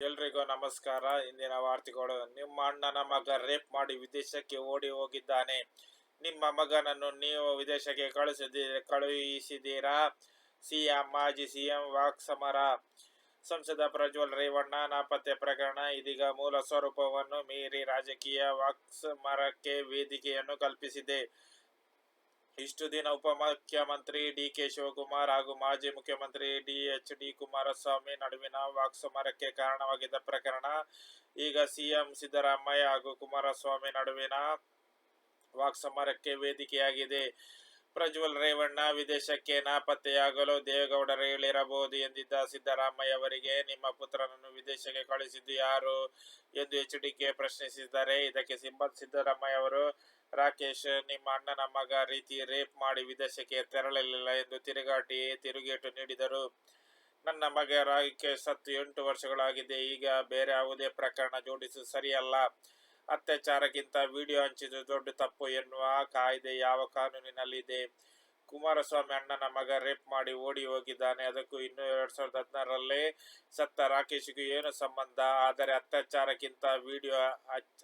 ಎಲ್ರಿಗೂ ನಮಸ್ಕಾರ. ಇಂದಿನ ವಾರ್ತೆಗಳು, ನಿಮ್ಮ ಅಣ್ಣನ ಮಗ ರೇಪ್ ಮಾಡಿ ವಿದೇಶಕ್ಕೆ ಓಡಿ ಹೋಗಿದ್ದಾನೆ. ನಿಮ್ಮ ಮಗನನ್ನು ನೀವು ವಿದೇಶಕ್ಕೆ ಕಳುಹಿಸಿದಿ ಕಳುಹಿಸಿದ್ದೀರಾ ಸಿಎಂ, ಮಾಜಿ ಸಿಎಂ ವಾಕ್ಸಮರ ಸಂಸದ ಪ್ರಜ್ವಲ್ ರೇವಣ್ಣ, ನಾಪತ್ತೆ ಪ್ರಕರಣ, ಇದೀಗ ಮೂಲ ಸ್ವರೂಪವನ್ನು ಮೀರಿ ರಾಜಕೀಯ ವಾಕ್ಸಮರಕ್ಕೆ ವೇದಿಕೆಯನ್ನು ಕಲ್ಪಿಸಿದೆ. ಇಷ್ಟು ದಿನ ಉಪಮುಖ್ಯಮಂತ್ರಿ ಡಿ ಕೆ ಶಿವಕುಮಾರ್ ಹಾಗೂ ಮಾಜಿ ಮುಖ್ಯಮಂತ್ರಿ ಡಿ ಎಚ್ ಡಿ ಕುಮಾರಸ್ವಾಮಿ ನಡುವಿನ ವಾಕ್ಸಮರಕ್ಕೆ ಕಾರಣವಾಗಿದ್ದ ಪ್ರಕರಣ, ಈಗ ಸಿಎಂ ಸಿದ್ದರಾಮಯ್ಯ ಹಾಗೂ ಕುಮಾರಸ್ವಾಮಿ ನಡುವಿನ ವಾಕ್ಸಮರಕ್ಕೆ ವೇದಿಕೆಯಾಗಿದೆ. ಪ್ರಜ್ವಲ್ ರೇವಣ್ಣ, ವಿದೇಶಕ್ಕೆ ನಾಪತ್ತೆಯಾಗಲು ದೇವೇಗೌಡರು ಹೇಳಿರಬಹುದು ಎಂದಿದ್ದ ಸಿದ್ದರಾಮಯ್ಯ ಅವರಿಗೆ, ನಿಮ್ಮ ಪುತ್ರನನ್ನು ವಿದೇಶಕ್ಕೆ ಕಳುಹಿಸಿದ್ದು ಯಾರು? ಎಂದು ಎಚ್ ಡಿಕೆ ಪ್ರಶ್ನಿಸಿದ್ದಾರೆ. ಇದಕ್ಕೆ ಸಿಂಬಲ್ ಸಿದ್ದರಾಮಯ್ಯ ಅವರು ರಾಕೇಶ್, ನಿಮ್ಮ ಅಣ್ಣನ ಮಗ ರೀತಿ ರೇಪ್ ಮಾಡಿ ವಿದೇಶಕ್ಕೆ ತೆರಳಲಿಲ್ಲ ಎಂದು ತಿರುಗಾಟಿ ತಿರುಗೇಟು ನೀಡಿದರು. ನನ್ನ ಮಗ ರಾಕೇಶ್ ಸತ್ತು ಎಂಟು ವರ್ಷಗಳಾಗಿದೆ. ಈಗ ಬೇರೆ ಯಾವುದೇ ಪ್ರಕರಣ ಜೋಡಿಸು ಸರಿಯಲ್ಲ. ಅತ್ಯಾಚಾರಕ್ಕಿಂತ ವಿಡಿಯೋ ಹಂಚಿದ್ದು ದೊಡ್ಡ ತಪ್ಪು ಎನ್ನುವ ಕಾಯ್ದೆ ಯಾವ ಕಾನೂನಿನಲ್ಲಿದೆ? ಕುಮಾರಸ್ವಾಮಿ ಅಣ್ಣನ ಮಗ ರೇಪ್ ಮಾಡಿ ಓಡಿ ಹೋಗಿದ್ದಾನೆ. ಅದಕ್ಕೂ ಇನ್ನು ಎರಡ್ ಸಾವಿರದ ಹದಿನಾರರಲ್ಲೇ ಸತ್ತ ರಾಕೇಶ್ಗೂ ಏನು ಸಂಬಂಧ? ಆದರೆ ಅತ್ಯಾಚಾರಕ್ಕಿಂತ ವಿಡಿಯೋ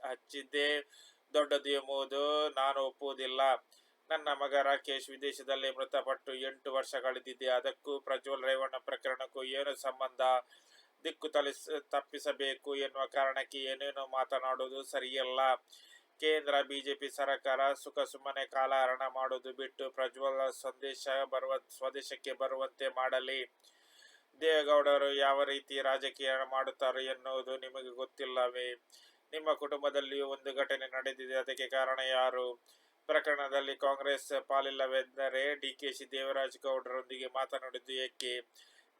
ಹಚ್ಚಿದ್ದೇ ದೊಡ್ಡದು ಎಂಬುದು ನಾನು ಒಪ್ಪುವುದಿಲ್ಲ. ನನ್ನ ಮಗ ರಾಕೇಶ್ ವಿದೇಶದಲ್ಲಿ ಮೃತಪಟ್ಟು ಎಂಟು ವರ್ಷ ಕಳೆದಿದೆ ಅದಕ್ಕೂ ಪ್ರಜ್ವಲ್ ರೇವಣ್ಣ ಪ್ರಕರಣಕ್ಕೂ ಏನು ಸಂಬಂಧ? ದಿಕ್ಕು ತಲಿಸ್, ತಪ್ಪಿಸಬೇಕು ಎನ್ನುವ ಕಾರಣಕ್ಕೆ ಏನೇನು ಮಾತನಾಡುವುದು ಸರಿಯಲ್ಲ. ಕೇಂದ್ರ ಬಿಜೆಪಿ ಸರ್ಕಾರ ಸುಖ ಸುಮ್ಮನೆ ಕಾಲಹರಣ ಮಾಡುವುದು ಬಿಟ್ಟು ಪ್ರಜ್ವಲ್ ಸಂದೇಶ ಬರುವ, ಸ್ವದೇಶಕ್ಕೆ ಬರುವಂತೆ ಮಾಡಲಿ. ದೇವೇಗೌಡರು ಯಾವ ರೀತಿ ರಾಜಕೀಯ ಮಾಡುತ್ತಾರೆ ಎನ್ನುವುದು ನಿಮಗೆ ಗೊತ್ತಿಲ್ಲವೇ? ನಿಮ್ಮ ಕುಟುಂಬದಲ್ಲಿಯೂ ಒಂದು ಘಟನೆ ನಡೆದಿದೆ. ಅದಕ್ಕೆ ಕಾರಣ ಯಾರು? ಪ್ರಕರಣದಲ್ಲಿ ಕಾಂಗ್ರೆಸ್ ಪಾಲಿಲ್ಲವೆಂದರೆ ಡಿ ಕೆ ಶಿ ದೇವರಾಜ್ ಗೌಡರೊಂದಿಗೆ ಮಾತನಾಡಿದ್ದು ಏಕೆ?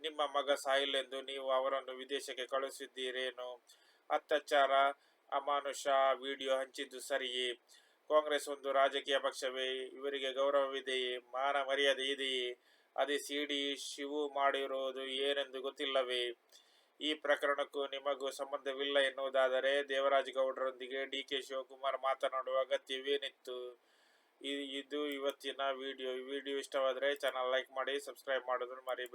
ನಿಮ್ಮ ಮಗ ಸಾಯಿಲೆಂದು ನೀವು ಅವರನ್ನು ವಿದೇಶಕ್ಕೆ ಕಳುಹಿಸಿದ್ದೀರೇನು? ಅತ್ಯಾಚಾರ, ಅಮಾನುಷ ವಿಡಿಯೋ ಹಂಚಿದ್ದು ಸರಿಯೇ? ಕಾಂಗ್ರೆಸ್ ಒಂದು ರಾಜಕೀಯ ಪಕ್ಷವೇ, ಇವರಿಗೆ ಗೌರವವಿದೆಯೇ? ಮಾನ ಮರ್ಯಾದೆ ಇದೆಯೇ? ಅದೇ ಸಿ ಡಿ ಶಿವು ಮಾಡಿರುವುದು ಏನೆಂದು ಗೊತ್ತಿಲ್ಲವೇ? ಈ ಪ್ರಕರಣಕ್ಕೂ ನಿಮಗೂ ಸಂಬಂಧವಿಲ್ಲ ಎನ್ನುವುದಾದರೆ ದೇವರಾಜ್ ಗೌಡರೊಂದಿಗೆ ಡಿ ಕೆ ಶಿವಕುಮಾರ್ ಮಾತನಾಡುವ ಅಗತ್ಯವೇನಿತ್ತು? ಇದು ಇವತ್ತಿನ ವಿಡಿಯೋ. ವಿಡಿಯೋ ಇಷ್ಟವಾದರೆ ಚಾನಲ್ ಲೈಕ್ ಮಾಡಿ ಸಬ್ಸ್ಕ್ರೈಬ್ ಮಾಡೋದನ್ನು ಮರಿಬೇಡಿ.